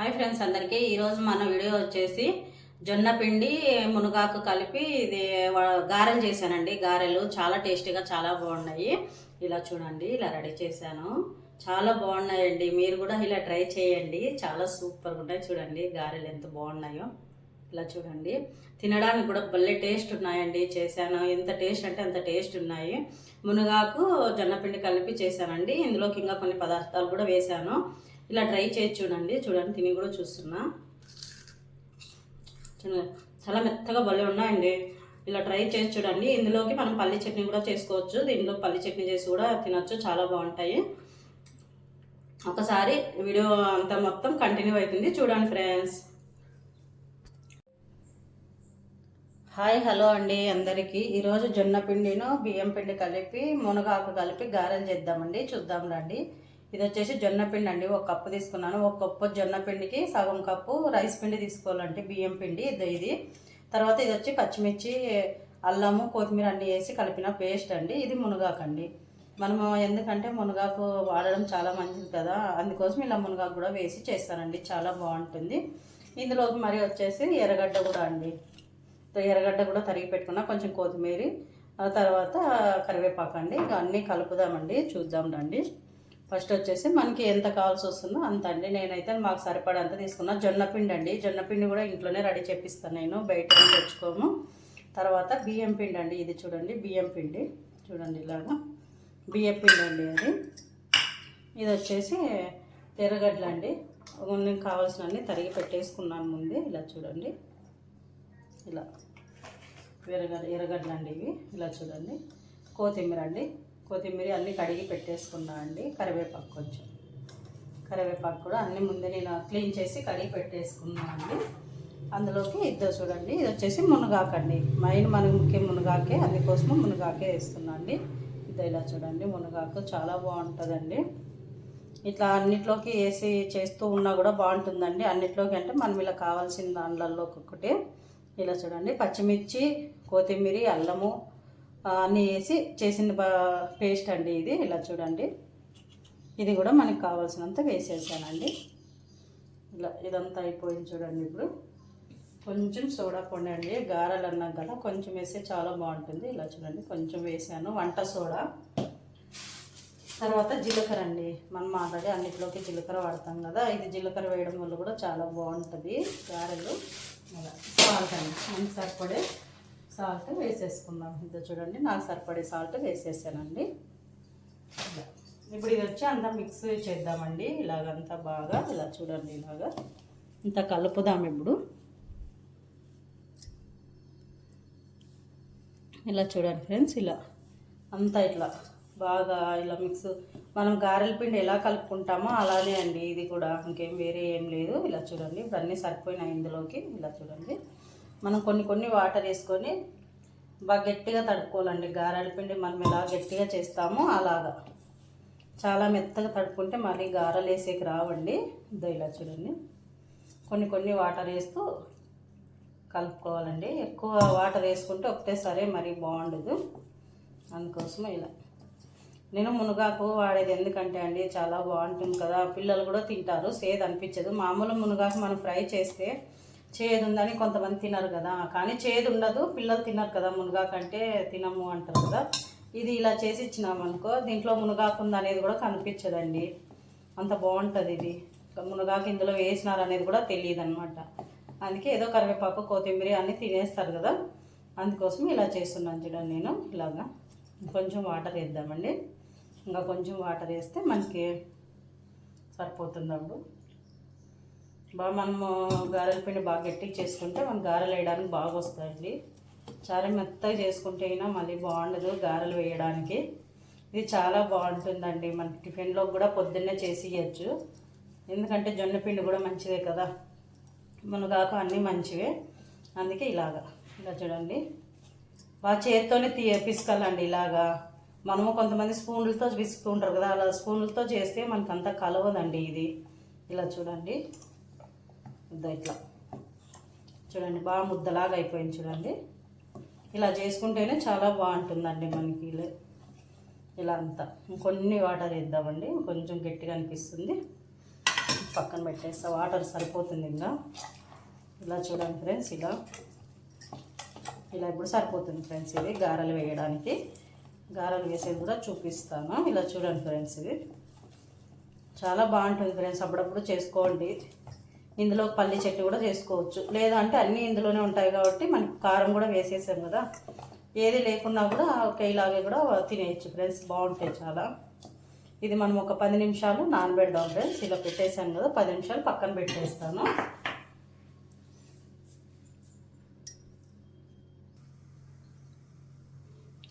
Hi friends అందరికీ. ఈరోజు మన వీడియో వచ్చేసి జొన్న పిండి మునగాకు కలిపి ఇది గారెలు చేశానండి. గారెలు చాలా టేస్టీగా చాలా బాగున్నాయి. ఇలా చూడండి ఇలా రెడీ చేశాను. చాలా బాగున్నాయండి. మీరు కూడా ఇలా ట్రై చేయండి. చాలా సూపర్గా ఉన్నాయి చూడండి గారెలు ఎంత బాగున్నాయో. ఇలా చూడండి. తినడానికి కూడా భలే టేస్ట్ ఉన్నాయండి. చేశాను. ఎంత టేస్ట్ అంటే అంత టేస్ట్ ఉన్నాయి. మునగాకు జొన్నపిండి కలిపి చేశానండి. ఇందులోకి ఇంకా కొన్ని పదార్థాలు కూడా వేశాను. ఇలా ట్రై చేసి చూడండి. చూడండి తిని కూడా చూస్తున్నా. చాలా మెత్తగా భలే ఉన్నాయండి. ఇలా ట్రై చేసి చూడండి. ఇందులోకి మనం పల్లి చట్నీ కూడా చేసుకోవచ్చు. దీంట్లో పల్లి చట్నీ చేసి కూడా తినొచ్చు. చాలా బాగుంటాయి. ఒకసారి వీడియో అంతా మొత్తం కంటిన్యూ అవుతుంది. చూడండి ఫ్రెండ్స్. హాయ్ హలో అండి అందరికీ. ఈరోజు జొన్న పిండిను బియ్యం పిండి కలిపి మునగాకు కలిపి గారెలు చేద్దామండి. చూద్దాం రండి. ఇది వచ్చేసి జొన్న పిండి అండి ఒక కప్పు తీసుకున్నాను. ఒక కప్పు జొన్న పిండికి సగం కప్పు రైస్ పిండి తీసుకోవాలండి బియ్యం పిండి ఇది ఇది. తర్వాత ఇది వచ్చి పచ్చిమిర్చి అల్లము కొత్తిమీర అన్ని వేసి కలిపిన పేస్ట్ అండి. ఇది మునగాకు అండి మనము ఎందుకంటే మునగాకు వాడడం చాలా మంచిది కదా. అందుకోసం ఇలా మునగాకు కూడా వేసి చేస్తానండి. చాలా బాగుంటుంది. ఇందులోకి మరి వచ్చేసి ఎర్రగడ్డ కూడా అండి. ఎర్రగడ్డ కూడా తరిగి పెట్టుకున్నా కొంచెం కొత్తిమీర తర్వాత కరివేపాకు అండి ఇక అన్నీ కలుపుదామండి. చూద్దాం రండి. ఫస్ట్ వచ్చేసి మనకి ఎంత కావాల్సి వస్తుందో అంత అండి. నేనైతే మాకు సరిపడంత తీసుకున్నా. జొన్న పిండి అండి. జొన్నపిండి కూడా ఇంట్లోనే రెడీ చేపిస్తాను నేను. బయట తెచ్చుకోము. తర్వాత బియ్యం పిండి అండి. ఇది చూడండి. బియ్యం పిండి. చూడండి ఇలాగా. బియ్యం పిండి అండి అది. ఇది వచ్చేసి ఎర్రగడ్డలు అండి. నేను కావాల్సినవన్నీ తరిగి పెట్టేసుకున్నాను ముందే. ఇలా చూడండి. ఇలా. ఎర్రగడ్డ ఎర్రగడ్డలు అండి ఇవి. ఇలా చూడండి. కొత్తిమీర అండి. కొత్తిమీర అన్నీ కడిగి పెట్టేసుకున్నా అండి. కరివేపాకు కొంచెం. కరివేపాకు కూడా అన్నీ ముందే నేను క్లీన్ చేసి కడిగి పెట్టేసుకున్నా అండి. అందులోకి ఇద్దరు చూడండి. ఇది వచ్చేసి మునగాకండి మెయిన్ మనకి ముఖ్యం మునగాకే అందుకోసము మునగాకే వేస్తున్నా అండి. ఇది ఇలా చూడండి. మునగాకు చాలా బాగుంటుందండి. ఇట్లా అన్నిట్లోకి వేసి చేస్తూ ఉన్నా కూడా బాగుంటుందండి. అన్నిట్లోకి అంటే మనం ఇలా కావాల్సిన దాంట్లలో ఒక్కొక్కటి ఇలా చూడండి. పచ్చిమిర్చి కొత్తిమీర అల్లము అన్నీ వేసి చేసిన బా- పేస్ట్ అండి ఇది. ఇలా చూడండి. ఇది కూడా మనకి కావాల్సినంత వేసేసానండి. ఇలా ఇదంతా అయిపోయింది చూడండి ఇప్పుడు. కొంచెం సోడా పొడి అండి. గారెలు అన్నాం కదా కొంచెం వేస్తే చాలా బాగుంటుంది. ఇలా చూడండి కొంచెం వేసాను. వంట సోడా. తర్వాత జీలకర్ర అండి. మనం ఆల్రెడీ అన్నిటిలోకి జీలకర్ర వాడతాం కదా. ఇది జీలకర్ర వేయడం వల్ల కూడా చాలా బాగుంటుంది. గారెలు. అలా. సాల్ట్ అండి సరిపడే సాల్ట్ వేసేసుకుందాం. ఇంత చూడండి నాకు సరిపడే సాల్ట్ వేసేసానండి. ఇప్పుడు ఇది వచ్చి అంతా మిక్స్ చేద్దామండి. ఇలాగంతా బాగా ఇలా చూడండి ఇలాగా. ఇంత కలుపుదాం ఇప్పుడు. ఇలా చూడండి ఫ్రెండ్స్ ఇలా. అంతా ఇట్లా బాగా ఇలా మిక్స్ మనం గారెల పిండి ఎలా కలుపుకుంటామో అలానే అండి. ఇది కూడా ఇంకేం వేరే ఏం లేదు. ఇలా చూడండి ఇప్పుడు అన్నీ సరిపోయినాయి ఇందులోకి. ఇలా చూడండి. మనం కొన్ని కొన్ని వాటర్ వేసుకొని బాగా గట్టిగా తడుపుకోవాలండి. గారెల పిండి మనం ఎలా గట్టిగా చేస్తామో అలాగా. చాలా మెత్తగా తడుపుకుంటే మళ్ళీ గారెలు వేసేకి రావండి. ఇలా చూడండి. కొన్ని కొన్ని వాటర్ వేస్తూ కలుపుకోవాలండి. ఎక్కువ వాటర్ వేసుకుంటే ఒకటేసారి మరీ బాగుండదు. అందుకోసం ఇలా. నేను మునగాకు వాడేది ఎందుకంటే అండి చాలా బాగుంటుంది కదా. పిల్లలు కూడా తింటారు సేదు అనిపించదు మామూలు మునగాకు మనం ఫ్రై చేస్తే చేదు ఉందని కొంతమంది తినరు కదా. కానీ చేదు ఉండదు పిల్లలు తినరు కదా మునగాకంటే తినము అంటారు కదా. ఇది ఇలా చేసి ఇచ్చినామనుకో దీంట్లో మునగాకు అనేది కూడా కనిపించదండి. అంత బాగుంటుంది ఇది. మునగాకు ఇందులో వేసినారు అనేది కూడా తెలియదు అనమాట అందుకే ఏదో కరివేపాకు కొత్తిమీర అన్నీ తినేస్తారు కదా. అందుకోసం ఇలా చేస్తున్నాను చూడండి నేను. ఇలాగా కొంచెం వాటర్ వేద్దామండి. ఇంకా కొంచెం వాటర్ వేస్తే మనకి సరిపోతుంది అప్పుడు. బాగా మనము గారెల పిండి బాగా గట్టిగా చేసుకుంటే మనం గారెలు వేయడానికి బాగా వస్తాయండి. చాలా మెత్తగా చేసుకుంటే అయినా మళ్ళీ బాగుండదు గారెలు వేయడానికి. ఇది చాలా బాగుంటుందండి. మన టిఫిన్లో కూడా పొద్దున్నే చేసి ఇవ్వచ్చు ఎందుకంటే జొన్న పిండి కూడా మంచిదే కదా. మునగాకు అన్నీ మంచివే. అందుకే ఇలాగా. ఇలా చూడండి. బాగా చేతితోనే తీ పిసకాలండి ఇలాగా. మనము కొంతమంది స్పూన్లతో పిసుకుంటారు కదా. అలా స్పూన్లతో చేస్తే మనకు అంత కలవదండి ఇది. ఇలా చూడండి. ఇద్దో ఇట్లా. చూడండి బాగా ముద్దలాగా అయిపోయింది చూడండి. ఇలా చేసుకుంటేనే చాలా బాగుంటుందండి మనకి ఇలా. అంతా. ఇంకొన్ని వాటర్ వేద్దామండి. కొంచెం గట్టిగా అనిపిస్తుంది. పక్కన పెట్టేస్తా వాటర్ సరిపోతుంది ఇంకా. ఇలా చూడండి ఫ్రెండ్స్ ఇలా. ఇలా ఇప్పుడు సరిపోతుంది ఫ్రెండ్స్ ఇది గారెలు వేయడానికి. గారెలు వేసేది కూడా చూపిస్తాను. ఇలా చూడండి ఫ్రెండ్స్ ఇది. చాలా బాగుంటుంది ఫ్రెండ్స్. అప్పుడప్పుడు చేసుకోండి. ఇందులో పల్లి చెట్టు కూడా చేసుకోవచ్చు. లేదంటే అన్నీ ఇందులోనే ఉంటాయి కాబట్టి మనకి కారం కూడా వేసేసాం కదా. ఏది లేకున్నా కూడా ఒకేలాగే కూడా తినేయచ్చు ఫ్రెండ్స్. బాగుంటాయి చాలా. ఇది మనం ఒక పది నిమిషాలు నానబెడదాం ఫ్రెండ్స్. ఇలా పెట్టేసాను కదా పది నిమిషాలు పక్కన పెట్టేస్తాను.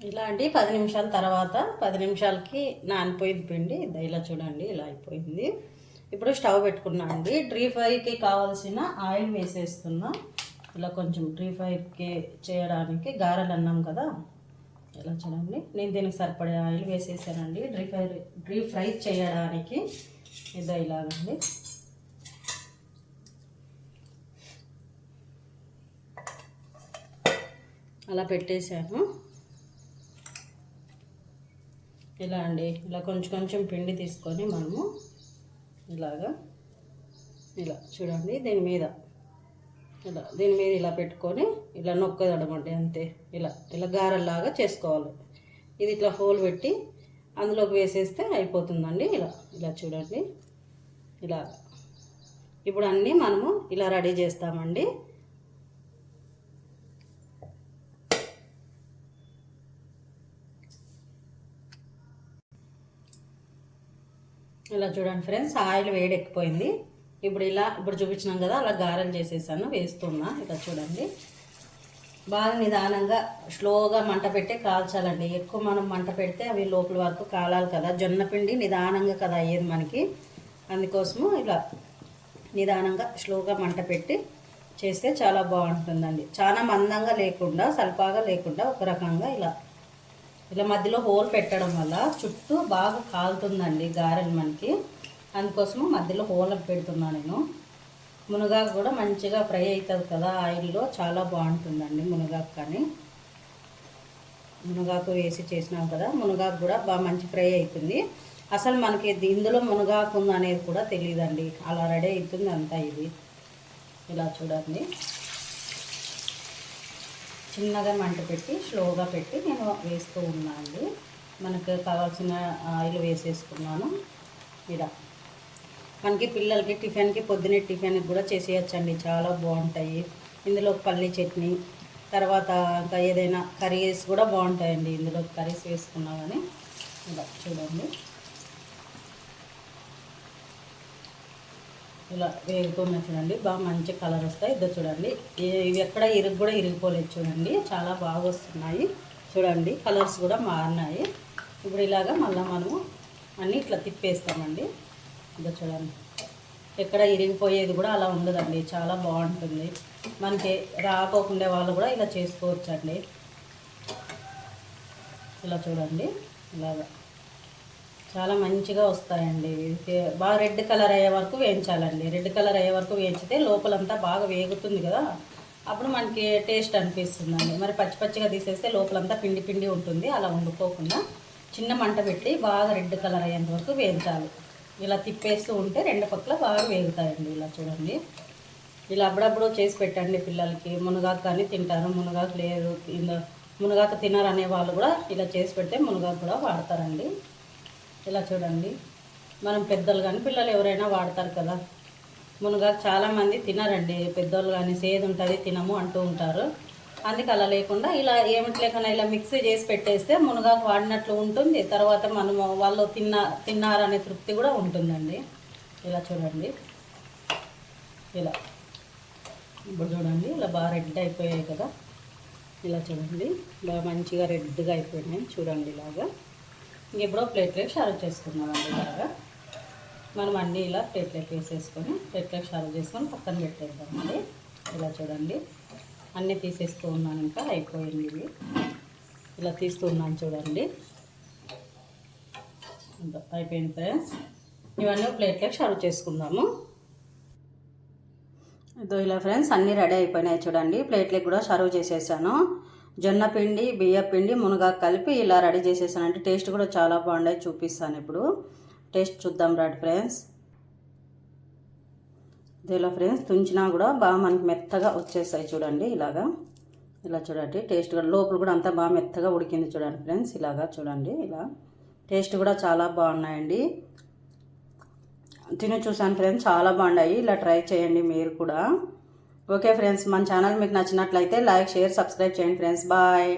ఇలా అండి పది నిమిషాల తర్వాత పది నిమిషాలకి నానిపోయింది పిండి. ఇలా చూడండి ఇలా అయిపోయింది. ఇప్పుడు స్టవ్ పెట్టుకున్నా అండి. డ్రీ ఫ్రైకి కావాల్సిన ఆయిల్ వేసేస్తున్నా. ఇలా కొంచెం డ్రీ ఫ్రైకి చేయడానికి గారెలు అన్నాం కదా. ఇలా చూడండి. నేను దీనికి సరిపడే ఆయిల్ వేసేసానండి. డ్రీ ఫ్రై డ్రీ ఫ్రై చేయడానికి ఇదో ఇలాగండి. అలా పెట్టేశాను. ఇలా అండి. ఇలా కొంచెం కొంచెం పిండి తీసుకొని మనము ఇలాగా ఇలా చూడండి దీని మీద ఇలా దీని మీద ఇలా పెట్టుకొని ఇలా నొక్కదడమండి అంతే. ఇలా ఇలా గారెల్లాగా చేసుకోవాలి. ఇది ఇట్లా హోల్ పెట్టి అందులోకి వేసేస్తే అయిపోతుందండి. ఇలా ఇలా చూడండి. ఇలా. ఇప్పుడు అన్నీ మనము ఇలా రెడీ చేస్తామండి. ఇలా చూడండి ఫ్రెండ్స్ ఆయిల్ వేడెక్కిపోయింది. ఇప్పుడు ఇలా ఇప్పుడు చూపించినాం కదా అలా గారెలు చేసేసాను వేస్తున్నా. ఇలా చూడండి. బాగా నిదానంగా స్లోగా మంట పెట్టి కాల్చాలండి. ఎక్కువ మనం మంట పెడితే అవి లోపల వరకు కాలాలి కదా. జొన్న పిండి నిదానంగా కదా అయ్యేది మనకి. అందుకోసము ఇలా నిదానంగా స్లోగా మంట పెట్టి చేస్తే చాలా బాగుంటుందండి. చాలా మందంగా లేకుండా సల్పాగా లేకుండా ఒక రకంగా ఇలా ఇలా మధ్యలో హోల్ పెట్టడం వల్ల చుట్టూ బాగా కాలుతుందండి గారెలు మనకి. అందుకోసము మధ్యలో హోల్ పెడుతున్నాను నేను. మునగాకు కూడా మంచిగా ఫ్రై అవుతుంది కదా ఆయిల్లో చాలా బాగుంటుందండి మునగాకు కానీ. మునగాకు వేసి చేసినాం కదా మునగాకు కూడా బాగా మంచి ఫ్రై అవుతుంది. అసలు మనకి ఇందులో మునగాకు ఉంది అనేది కూడా తెలియదండి అలా రెడీ అవుతుంది అంతా ఇది. ఇలా చూడండి. చిన్నగా మంట పెట్టి స్లోగా పెట్టి నేను వేస్తూ ఉన్నాను. మనకు కావాల్సిన ఆయిల్ వేసేసుకున్నాను. ఇలా మనకి పిల్లలకి టిఫిన్కి పొద్దున్నే టిఫిన్కి కూడా చేసేయచ్చండి. చాలా బాగుంటాయి. ఇందులో పల్లి చట్నీ తర్వాత ఇంకా ఏదైనా కర్రీస్ కూడా బాగుంటాయండి. ఇందులో కర్రీస్ వేసుకున్నా కానీ ఇలా చూడండి. ఇలా వేగుతున్నా చూడండి. బాగా మంచి కలర్ వస్తాయి. ఇద్దరు చూడండి. ఇవి ఎక్కడ ఇరుగు కూడా ఇరిగిపోలేదు చూడండి. చాలా బాగా వస్తున్నాయి. చూడండి. కలర్స్ కూడా మారినాయి. ఇప్పుడు ఇలాగా మళ్ళీ మనము అన్నీ ఇట్లా తిప్పేస్తామండి. ఇదో చూడండి. ఎక్కడ ఇరిగిపోయేది కూడా అలా ఉండదండి. చాలా బాగుంటుంది. మనకి రాకోకుండా వాళ్ళు కూడా ఇలా చేసుకోవచ్చండి. ఇలా చూడండి. ఇలాగా. చాలా మంచిగా వస్తాయండి. బాగా రెడ్ కలర్ అయ్యే వరకు వేయించాలండి. రెడ్ కలర్ అయ్యే వరకు వేయించితే లోపలంతా బాగా వేగుతుంది కదా. అప్పుడు మనకి టేస్ట్ అనిపిస్తుందండి. మరి పచ్చి పచ్చిగా తీసేస్తే లోపలంతా పిండి పిండి ఉంటుంది. అలా వండుకోకుండా చిన్న మంట పెట్టి బాగా రెడ్ కలర్ అయ్యేంత వరకు వేయించాలి. ఇలా తిప్పేస్తూ ఉంటే రెండు పక్కల బాగా వేగుతాయండి. ఇలా చూడండి. ఇలా అప్పుడప్పుడు చేసి పెట్టండి పిల్లలకి. మునగాకు కానీ తింటారు. మునగాకు లేదు. మునగాకు తినరు అనే వాళ్ళు కూడా ఇలా చేసి పెడితే మునగాకు కూడా వాడతారండి. ఇలా చూడండి. మనం పెద్దలు కానీ పిల్లలు ఎవరైనా వాడతారు కదా. మునగాకు చాలామంది తినరండి. పెద్దోళ్ళు కానీ సేదు ఉంటుంది తినము అంటూ ఉంటారు. అందుకు అలా లేకుండా ఇలా ఏమిటి లేకుండా ఇలా మిక్సీ చేసి పెట్టేస్తే మునగాకు వాడినట్లు ఉంటుంది. తర్వాత మనము వాళ్ళు తిన్న తిన్నారనే తృప్తి కూడా ఉంటుందండి. ఇలా చూడండి. ఇలా. ఇప్పుడు చూడండి ఇలా బాగా రెడ్ అయిపోయాయి కదా. ఇలా చూడండి. బాగా మంచిగా రెడ్గా అయిపోయినాయి. చూడండి ఇలాగా. ఇప్పుడు ప్లేట్లోకి సర్వ్ చేసుకున్నామండి బాగా. మనం అన్నీ ఇలా ప్లేట్లోకి వేసేసుకొని ప్లేట్లోకి సర్వ్ చేసుకొని పక్కన పెట్టేద్దామండి ఇలా చూడండి. అన్నీ తీసేస్తూ ఉన్నాను ఇంకా అయిపోయింది ఇవి ఇలా తీస్తూ ఉన్నాను చూడండి. అయిపోయింది ఫ్రెండ్స్. ఇవన్నీ ప్లేట్లోకి సర్వ్ చేసుకుందాము. ఇదో ఇలా ఫ్రెండ్స్ అన్నీ రెడీ అయిపోయినాయి చూడండి. ప్లేట్లకి కూడా సర్వ్ చేసేసాను. జొన్న పిండి బియ్య పిండి మునగా కలిపి ఇలా రెడీ చేసేసానంటే టేస్ట్ కూడా చాలా బాగుండే చూపిస్తాను ఇప్పుడు. టేస్ట్ చూద్దాం రాడు ఫ్రెండ్స్. దీనిలో ఫ్రెండ్స్ తుంచినా కూడా బాగా మనకి మెత్తగా వచ్చేస్తాయి చూడండి ఇలాగా. ఇలా చూడండి టేస్ట్ కూడా లోపల కూడా అంతా బాగా మెత్తగా ఉడికింది చూడండి ఫ్రెండ్స్ ఇలాగా చూడండి ఇలా. టేస్ట్ కూడా చాలా బాగున్నాయండి. తిని చూసాను ఫ్రెండ్స్ చాలా బాగున్నాయి. ఇలా ట్రై చేయండి మీరు కూడా. ఓకే ఫ్రెండ్స్ మన ఛానల్ మీకు నచ్చినట్లయితే లైక్ షేర్ సబ్స్క్రైబ్ చేయండి ఫ్రెండ్స్ బాయ్